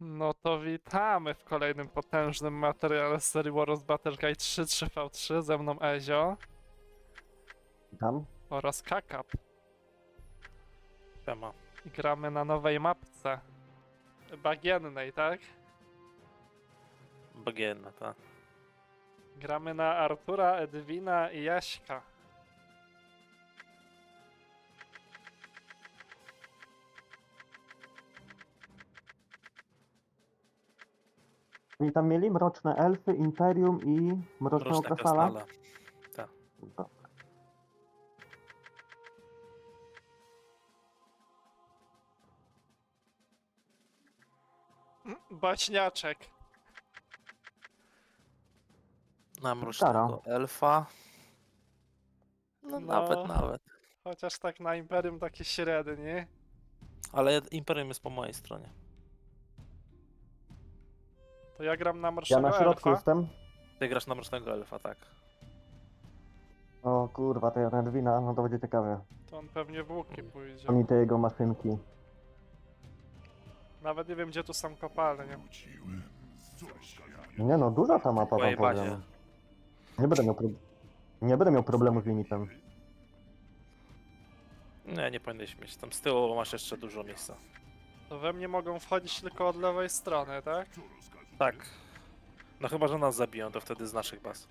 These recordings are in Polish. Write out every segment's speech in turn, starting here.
No to witamy w kolejnym potężnym materiale z serii Warriors Battle Guide 3 3v3 ze mną Ezio Tam? oraz Kakap. Siema. I gramy na nowej mapce. Bagiennej, tak? Bagienna, ta. Gramy na Artura, Edwina i Jaśka. Oni tam mieli mroczne elfy, imperium i krasala? krasnale. Tak. Dobra. Baśniaczek. Na mrocznego elfa. No, No. nawet, nawet. Chociaż tak na Imperium taki średni. Ale Imperium jest po mojej stronie. To ja gram na Ja na środku elfa. jestem. Ty grasz na mrocznego elfa, tak. O kurwa, to ja na Edwina, no to będzie ciekawe. To on pewnie w łuki pójdzie. Oni te jego maszynki. Nawet nie wiem gdzie tu są kopalnie. Nie no, duża ta mapa mojej wam powiem. Nie będę miał, pro... nie będę miał problemu z limitem. Nie, nie powinieneś mieć. Tam z tyłu masz jeszcze dużo miejsca. To we mnie mogą wchodzić tylko od lewej strony, tak? Tak. No chyba, że nas zabiją, to wtedy z naszych baz.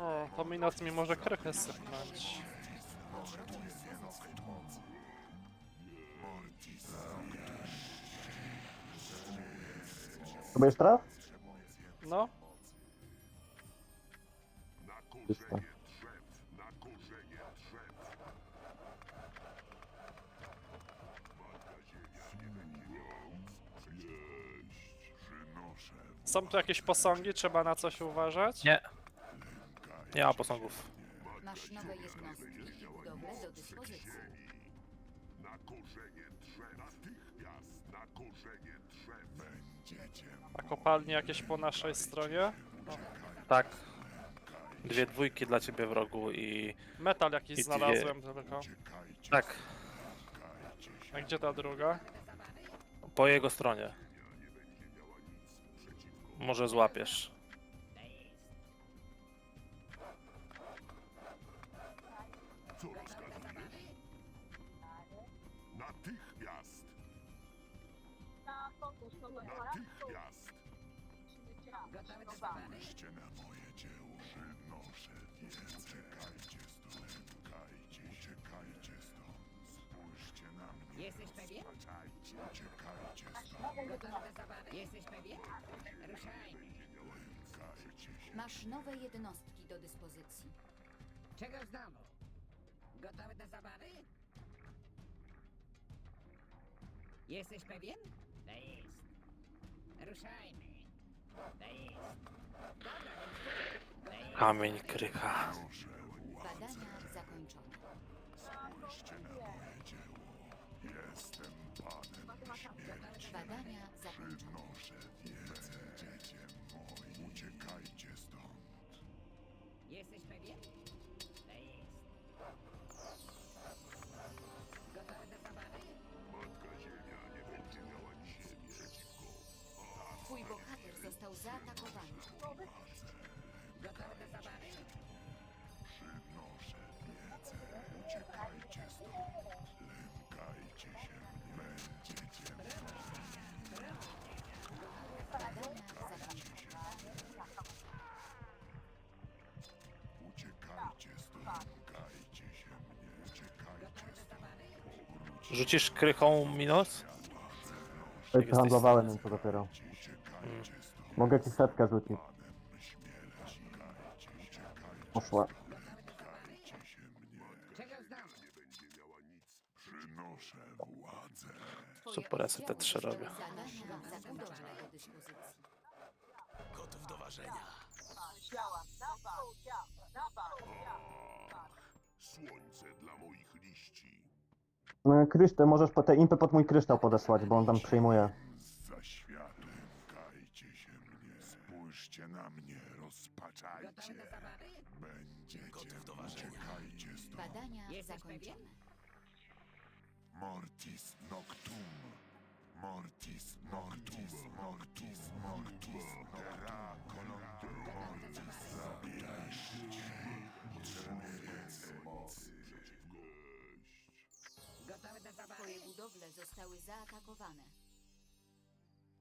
O, to Minos mi może krychę sypnąć. Próbujesz teraz? No, Czysto. są tu jakieś posągi, trzeba na coś uważać? Nie. Nie ma posągów. Masz nowe jednostki i budowle do dyspozycji. A kopalnie jakieś po naszej stronie? Tak. Dwie dwójki dla ciebie w rogu i... Metal jakiś I dwie- znalazłem tylko. Tak. A gdzie ta druga? Po jego stronie. Może złapiesz. Natychmiast! Spójrzcie na moje dzieło, przynoszę wiedzę. Uciekajcie stąd, uciekajcie, uciekajcie stąd. Spójrzcie na mnie. Jesteś pewien? Uciekajcie, uciekajcie stąd. Gotowy do zabawy? Jesteś pewien? Ruszajmy. Uciekajcie się. Masz nowe jednostki do dyspozycji. Czego znowu? Gotowy do zabawy? Jesteś pewien? To jest. Ruszajmy. Kamień krycha. Badania zakończone. Spójrzcie na moje dzieło. Jestem panem śmierci. Badania został zaatakowany. Gotowy zabawy? Przynoszę wiedzę. Uciekajcie stąd. Lękajcie się mnie. Będziecie Badania zakończone. Uciekajcie stąd. Lękajcie się mnie. Uciekajcie stąd. Rzucisz krychą minus? Handlowałem nim to dopiero. Uciekajcie. Mogę ci setkę rzucić. Poszła. Super, ja sobie te trzy robię. Gotów do ważenia. Słońce dla moich liści. No, kryształ, możesz po te impy pod mój kryształ podesłać, bo on tam przyjmuje. Za światłem kajcie się mnie. Spójrzcie na mnie, rozpaczajcie. Gotowy do zabawy? Będziecie uciekajcie stąd. Badania Jesteś zakończone. Mortis noctum. Mortis mortis mortis mortis terra colonter mortis zabijajcie. Potrzebuję więcej mocy. Gotowy do zabawy? Twoje budowle zostały zaatakowane.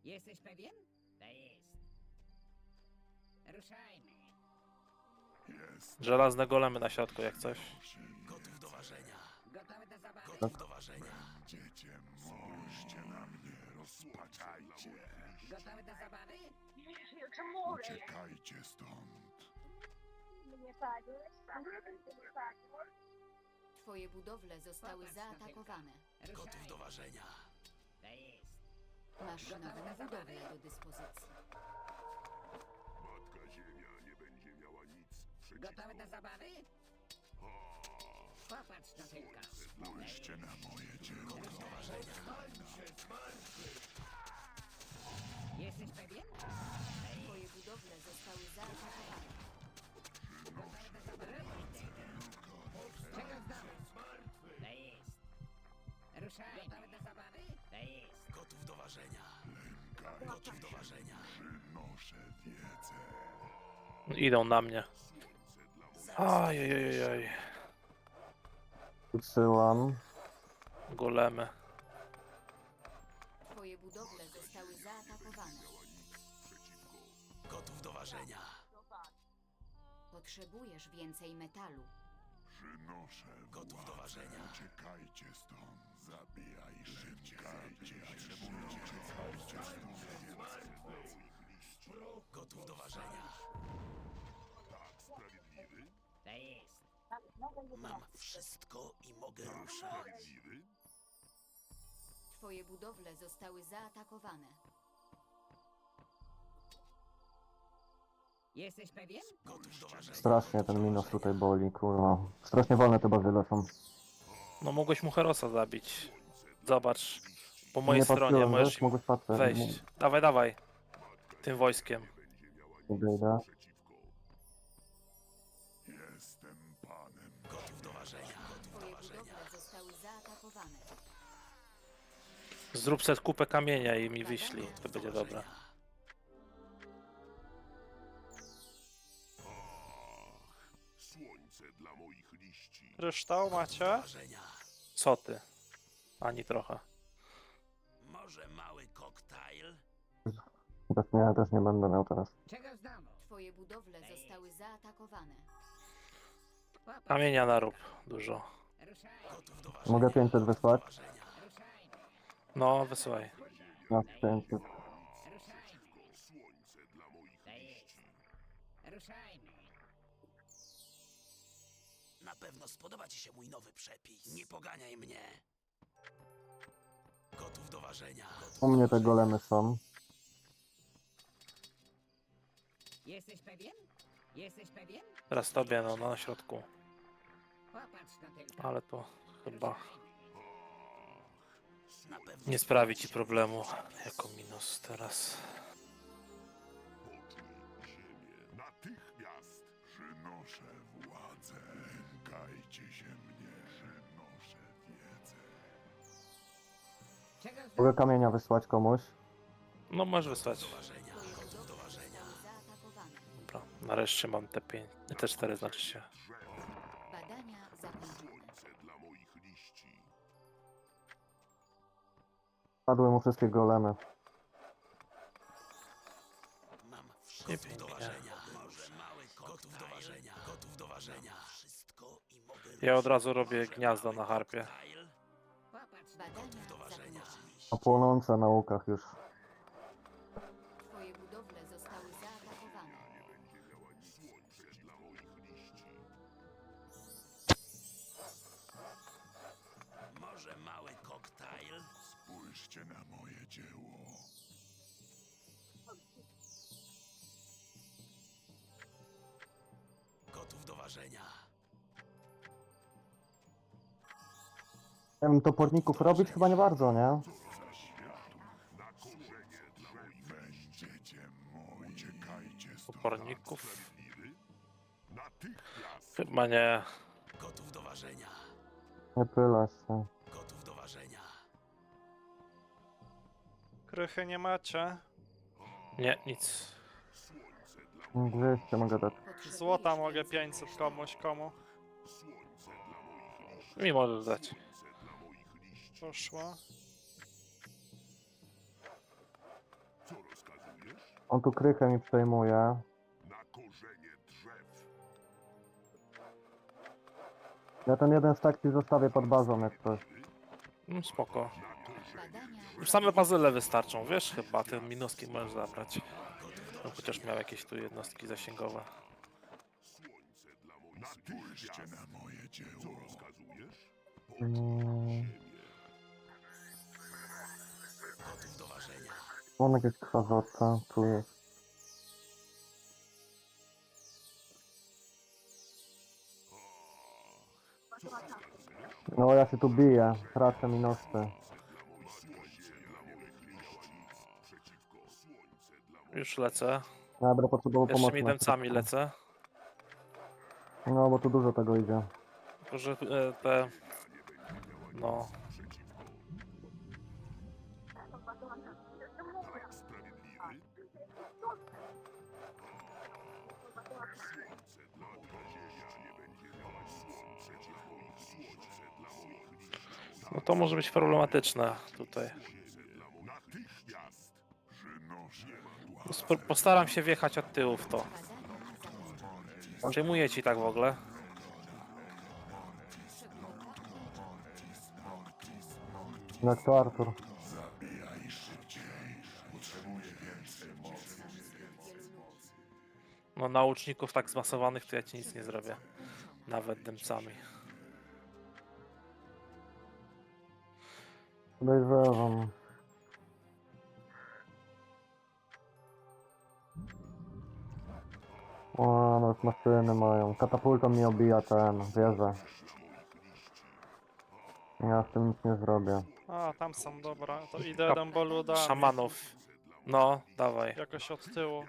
Jesteś pewien? To jest. Ruszajmy. Żelazne golemy na środku, jak coś. Gotowy do zabawy? Będziecie spójrzcie na mnie, rozpaczajcie. Gotowy do zabawy? Uciekajcie stąd. Twoje budowle zostały zaatakowane. Gotów do ważenia. To jest. Masz nową budowlę do dyspozycji. Nic Gotowy do zabawy? Popatrz na tylko. Spójrzcie na moje dzieło. Jesteś pewien? Twoje budowle zostały zaatakowane. Czego znamy? To jest. Ruszajmy. Gotowy do zabawy? To jest. Gotów do ważenia. Gotów do ważenia. Przynoszę wiedzę. Idą na mnie. Ajajajaj. Wysyłam. Golemy. Twoje budowle zostały zaatakowane. Gotów do ważenia. Potrzebujesz więcej metalu. Przynoszę Gotów do ważenia. Uciekajcie stąd. Zabijaj. Uciekajcie. Gotów do ważenia. Mam wszystko i mogę ruszać. Sprawiedliwy? Twoje budowle zostały zaatakowane. Jesteś pewien? Gotów do ważenia. Strasznie ten minus tutaj boli, kurwa. Strasznie wolne te bazyle są. No mogłeś mu Herosa zabić. Zobacz. Po mojej nie stronie patrzyłem, możesz wiesz, mogłeś patrzeć. wejść. Dawaj, dawaj. Tym wojskiem. Jestem Zrób set kupę kamienia i mi wyślij. To będzie dobre. Słońce dla moich liści. Kryształ macie? Co ty? Ani trochę. Może mały koktajl? Też nie, ja też nie będę miał teraz. Czego znowu? Twoje budowle zostały zaatakowane. Kamienia narób dużo. Mogę 500 wysłać? No, wysyłaj. Na 500. Ruszajmy. Słońce dla moich To jest. Ruszajmy. Na pewno spodoba ci się mój nowy przepis. Nie poganiaj mnie. Gotów do ważenia. U mnie te golemy są. Jesteś pewien? Jesteś pewien? Teraz tobie, no, na środku. Popatrz na tylko. Ale to chyba nie sprawi ci problemu. Jako minus teraz. Natychmiast przynoszę władzę. Lękajcie się mnie. Przynoszę wiedzę. Mogę kamienia wysłać komuś. No, możesz wysłać. Dobra, nareszcie mam te 5, te 4 znaczy się. Padły mu wszystkie golemy. Mam Nie wszystko do ważenia. Może mały gotów do ważenia. Gotów do ważenia. Wszystko i mogę Ja od razu robię gniazdo na harpie. Badania do ważenia. A płonące na łukach już. Spójrzcie na moje dzieło. Gotów do ważenia. Ja toporników robić chyba nie bardzo, nie? Będziecie moi. Uciekajcie stąd. Oporników? Natychmiast. Chyba nie. Gotów do ważenia. Nie pylę się. Krychy nie macie. Nie, nic. 200 mogę dać. Złota mogę więcej 500 komuś, komu. Mi możesz dać. Poszło. Co rozkazujesz? On tu krychę mi przejmuje. Na korzenie drzew. Ja ten jeden stack ci zostawię pod bazą jak coś. No spoko. Same bazyle wystarczą, wiesz chyba, te minuski możesz zabrać. No, chociaż miał jakieś tu jednostki zasięgowe. Natychmiast. na moje dzieło. Jakieś krwawoce, tu jest. No ja się tu biję, tracę minusy. Już lecę. Dobra, potrzebował Jeszcze pomocy. mi na dęcami lecę. No bo tu dużo tego idzie. Tylko, że e, te... No... No to może być problematyczne tutaj. Sp- Postaram się wjechać od tyłu w to. Przejmuję ci tak w ogóle. Jak to Artur. No nauczników tak zmasowanych to ja ci nic nie zrobię. Nawet dębcami. Podejrzewam. O, no już maszyny mają. Katapultą mi obija ten, wieżę. Ja z tym nic nie zrobię. A, tam są, dobra. To idę Dęboludami. Szamanów. No, dawaj. Jakoś od tyłu.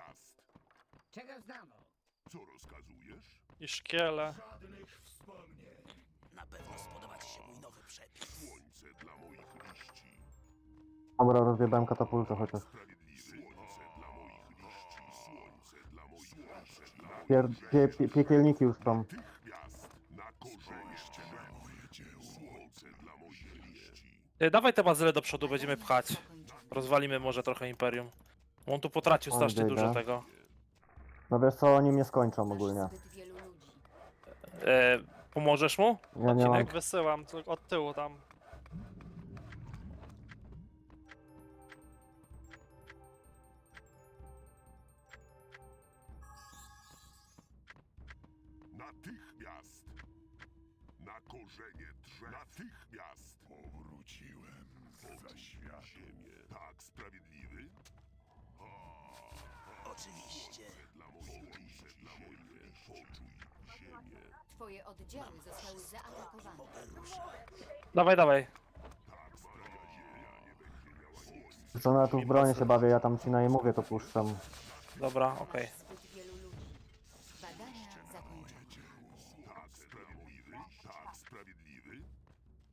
Czego znamo? Co rozkazujesz? I szkiele. Na pewno spodoba ci się mój nowy przepis. Słońce dla moich liści. Dobra, rozjebałem katapultę chociaż. Słońce dla moich liści. Słońce dla moich Słońce dla moich Pier pie pie piekielniki już są. Natychmiast. Na korzenie. na moje dzieło. Słońce dla moich liści. E, Dawaj te bazyle do przodu, będziemy pchać. Rozwalimy może trochę Imperium. On tu potracił On strasznie biega. dużo tego. No wiesz co, oni mnie skończą ogólnie. E, pomożesz mu? Ja nie mam... Jak wysyłam, to od tyłu tam. Oczywiście. Dla moich liści. Dla moich Poczuj ziemię. Twoje oddziały zostały zaatakowane. Dawaj, dawaj. Co na tu w bronie się bawię, ja tam ci na jej mówię to puszczam. Dobra, okej. Zbyt wielu ludzi. Badania zakończone. Tak, sprawiedliwy? Tak, sprawiedliwy?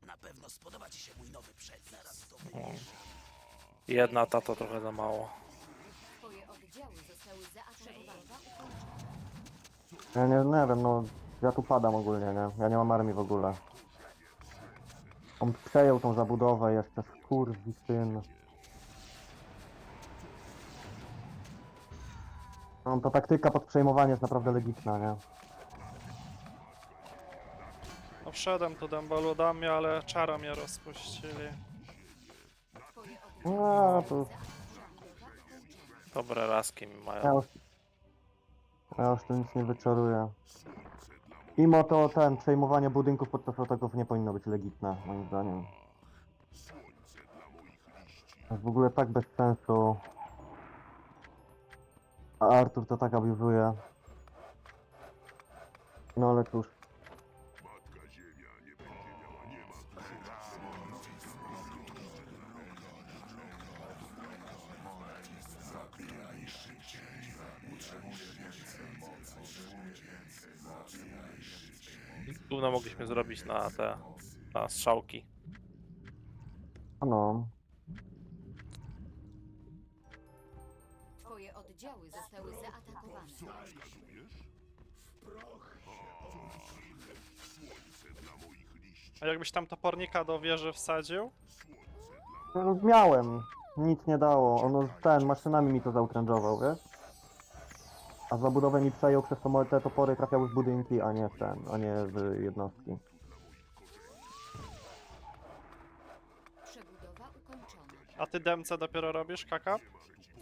Na pewno spodoba ci się mój nowy przepis. Zaraz to wybierz. Jedna ta to trochę za mało. Twoje oddziały zostały zaatakowane. Ja nie, nie wiem, no... Ja tu padam ogólnie, nie? Ja nie mam armii w ogóle. On przejął tą zabudowę jeszcze, kurwi syn. No to taktyka pod przejmowanie jest naprawdę legitna, nie? No wszedłem tu Dęboludami, ale czara mnie rozpuścili. Twoje No to... Dobre raski mi Ja mają. już... Ja już tu nic nie wyczaruję. Mimo to ten, przejmowanie budynków podczas ataków nie powinno być legitne, moim zdaniem. W ogóle tak bez sensu. A Artur to tak abuzuje. No ale cóż. Gówno mogliśmy zrobić na te na strzałki. A no. Twoje oddziały zostały zaatakowane. A jakbyś tam topornika do wieży wsadził? No, miałem. Nic nie dało. On ten maszynami mi to zautrężował, wiesz? A zabudowę mi przejął, przez to moje te topory trafiały w budynki, a nie w ten, a nie w jednostki. Przebudowa ukończona. A ty demce dopiero robisz?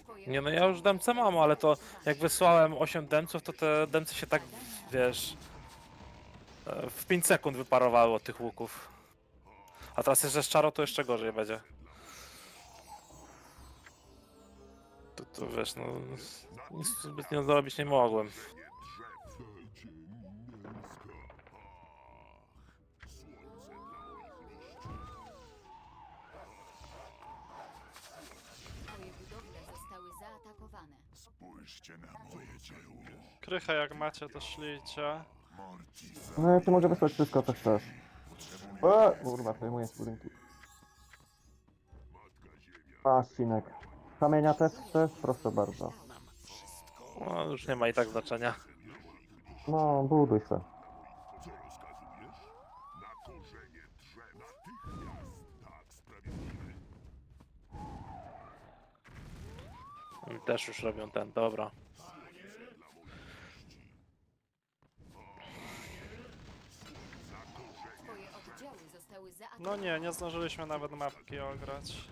Twoje Nie no, ja już demce mam, ale to jak wysłałem 8 demców, to te demce się tak, wiesz, e, w 5 sekund wyparowały od tych łuków. A teraz jeszcze z czaro to jeszcze gorzej będzie. To, wiesz, no, nic zbytnio zrobić nie mogłem. Twoje budowle zostały zaatakowane. Spójrzcie na moje dzieło. Krychę jak macie, to szlijcie. No ja ci mogę wysłać wszystko, co chcesz. E, kurwa, przejmuję z budynki. Masz, Sinek. Kamienia też chcesz? Proszę bardzo. No, już nie ma i tak znaczenia. No, buduj se. Oni Też już robią ten, dobra. Twoje oddziały zostały zaatakowane. No nie, nie zdążyliśmy nawet mapki ograć.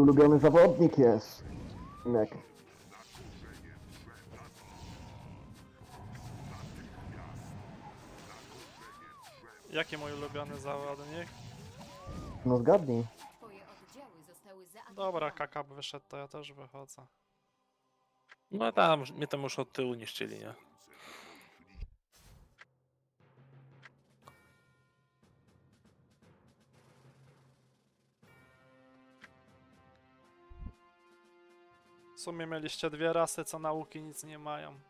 Ulubiony zawodnik jest. Sinek. Jaki mój ulubiony zawodnik? No zgadnij. Twoje oddziały zostały zaatakowane. Dobra, kakap wyszedł, to ja też wychodzę. No tam, mnie tam już od tyłu niszczyli, nie? W sumie mieliście dwie rasy, co nauki nic nie mają.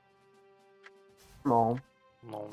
No. No.